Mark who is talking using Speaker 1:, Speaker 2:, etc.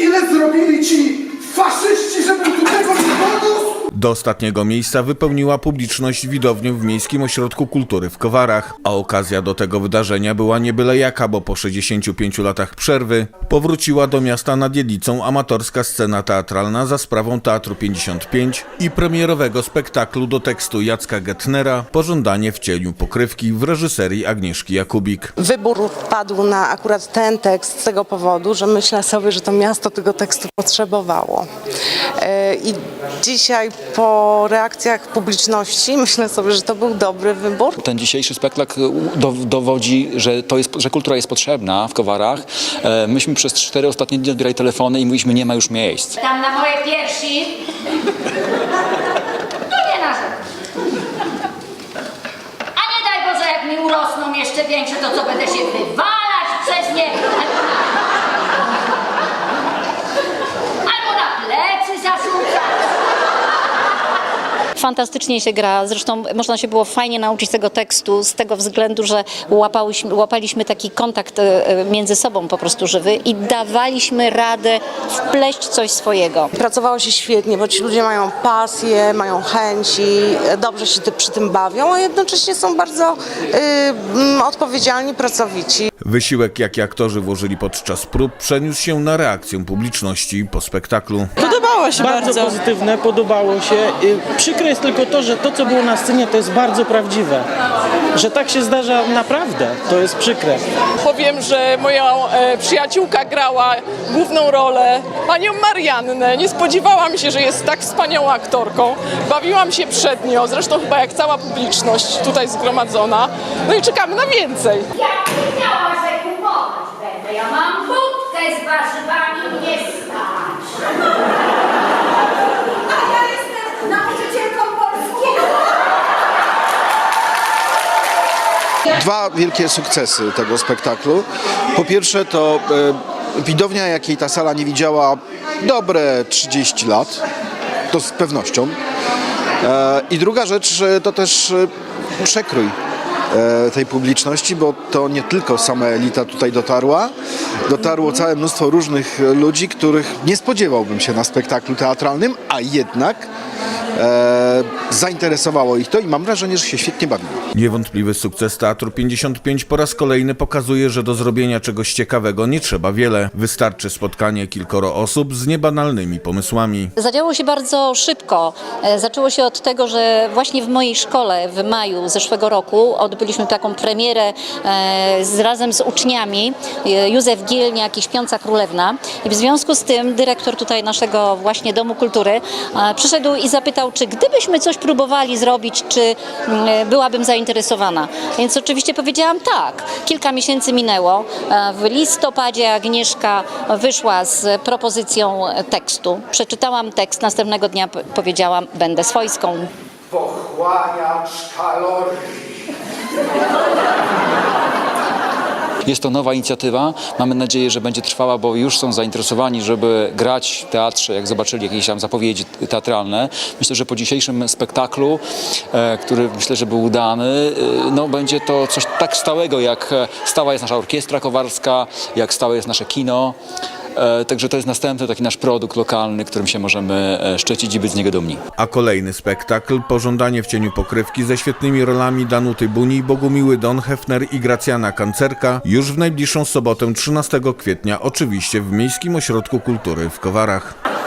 Speaker 1: Ile zrobili ci faszyści, żebym tu tego nie podniósł?
Speaker 2: Do ostatniego miejsca wypełniła publiczność widownię w Miejskim Ośrodku Kultury w Kowarach, a okazja do tego wydarzenia była nie byle jaka, bo po 65 latach przerwy powróciła do miasta nad Jedlicą amatorska scena teatralna za sprawą Teatru 55 i premierowego spektaklu do tekstu Jacka Getnera Pożądanie w cieniu pokrywki w reżyserii Agnieszki Jakubik.
Speaker 3: Wybór padł na akurat ten tekst z tego powodu, że myślę sobie, że to miasto tego tekstu potrzebowało. E, I dzisiaj po reakcjach publiczności myślę sobie, że to był dobry wybór.
Speaker 4: Ten dzisiejszy spektakl do, dowodzi, że, to jest, że kultura jest potrzebna w Kowarach. E, Myśmy przez cztery ostatnie dni odbierali telefony i mówiliśmy, nie ma już miejsc.
Speaker 5: Tam na moje piersi. No nie narzekam. A nie daj Boże, jak mi urosną jeszcze większe, to co będę się wywalać przez nie?
Speaker 6: Fantastycznie się gra, zresztą można się było fajnie nauczyć tego tekstu z tego względu, że łapałyśmy, łapaliśmy taki kontakt e, e, między sobą po prostu żywy i dawaliśmy radę wpleść coś swojego.
Speaker 3: Pracowało się świetnie, bo ci ludzie mają pasję, mają chęci, e, dobrze się przy tym bawią, a jednocześnie są bardzo y, odpowiedzialni, pracowici.
Speaker 2: Wysiłek, jaki aktorzy włożyli podczas prób, przeniósł się na reakcję publiczności po spektaklu.
Speaker 7: Podobało się bardzo.
Speaker 8: bardzo pozytywne, podobało się. Y, Przykre jest tylko to, że to, co było na scenie, to jest bardzo prawdziwe. Że tak się zdarza naprawdę, to jest przykre.
Speaker 7: Powiem, że moja e, przyjaciółka grała główną rolę, panią Mariannę. Nie spodziewałam się, że jest tak wspaniałą aktorką. Bawiłam się przed nią, zresztą chyba jak cała publiczność tutaj zgromadzona. No i czekamy na więcej.
Speaker 9: Dwa wielkie sukcesy tego spektaklu. Po pierwsze to e, widownia, jakiej ta sala nie widziała dobre 30 lat, to z pewnością. E, I druga rzecz, to też e, przekrój tej publiczności, bo to nie tylko sama elita tutaj dotarła, dotarło całe mnóstwo różnych ludzi, których nie spodziewałbym się na spektaklu teatralnym, a jednak zainteresowało ich to i mam wrażenie, że się świetnie bawili.
Speaker 2: Niewątpliwy sukces Teatru 55 po raz kolejny pokazuje, że do zrobienia czegoś ciekawego nie trzeba wiele. Wystarczy spotkanie kilkoro osób z niebanalnymi pomysłami.
Speaker 6: Zadziało się bardzo szybko. E, Zaczęło się od tego, że właśnie w mojej szkole w maju zeszłego roku odbyliśmy taką premierę e, z, razem z uczniami e, Józef Gielniak i Śpiąca Królewna. I w związku z tym dyrektor tutaj naszego właśnie Domu Kultury przyszedł i zapytał, czy gdybyśmy coś próbowali zrobić, czy mm, byłabym zainteresowana. Więc oczywiście powiedziałam tak. Kilka miesięcy minęło. E, W listopadzie Agnieszka wyszła z propozycją tekstu. Przeczytałam tekst, następnego dnia powiedziałam, będę swojską.
Speaker 1: Pochłaniacz kalorii.
Speaker 4: Jest to nowa inicjatywa. Mamy nadzieję, że będzie trwała, bo już są zainteresowani, żeby grać w teatrze, jak zobaczyli jakieś tam zapowiedzi teatralne. Myślę, że po dzisiejszym spektaklu, e, który myślę, że był udany, e, no, będzie to coś tak stałego, jak e, stała jest nasza orkiestra kowarska, jak stałe jest nasze kino. E, Także to jest następny taki nasz produkt lokalny, którym się możemy e, szczycić i być z niego dumni.
Speaker 2: A kolejny spektakl Pożądanie w cieniu pokrywki ze świetnymi rolami Danuty Buni, Bogumiły Don Hefner i Gracjana Kancerka już w najbliższą sobotę 13 kwietnia oczywiście w Miejskim Ośrodku Kultury w Kowarach.